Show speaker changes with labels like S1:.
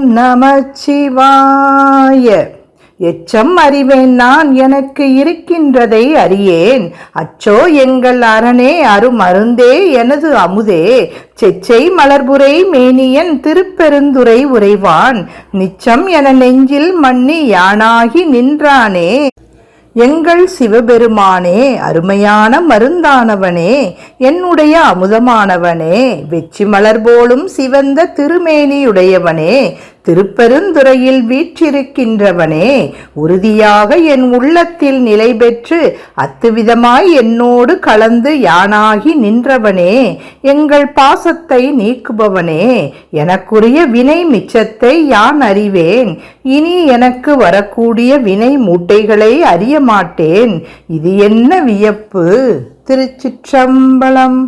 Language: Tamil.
S1: ஓம் நமச்சிவாய. எச்சம் அறிவேன் நான் எனக்கு இருக்கின்றதை அறியேன். அச்சோ எங்கள் அரணே அருமருந்தே எனது அமுதே. செச்சை மலர்புரை மேனியன் திருப்பெருந்துரை உறைவான். நிச்சம் என நெஞ்சில் மண்ணி யானாகி நின்றானே. எங்கள் சிவபெருமானே அருமையான மருந்தானவனே என்னுடைய அமுதமானவனே வெற்றி மலர் போலும் சிவந்த திருமேனியுடையவனே திருப்பெருந்துறையில் வீற்றிருக்கின்றவனே உறுதியாக என் உள்ளத்தில் நிலை பெற்று அத்துவிதமாய் என்னோடு கலந்து யானாகி நின்றவனே எங்கள் பாசத்தை நீக்குபவனே எனக்குரிய வினை மிச்சத்தை யான் அறிவேன்? இனி எனக்கு வரக்கூடிய வினை மூட்டைகளை அறிய மாட்டேன் இது என்ன வியப்பு? திருச்சிற்றம்பலம்.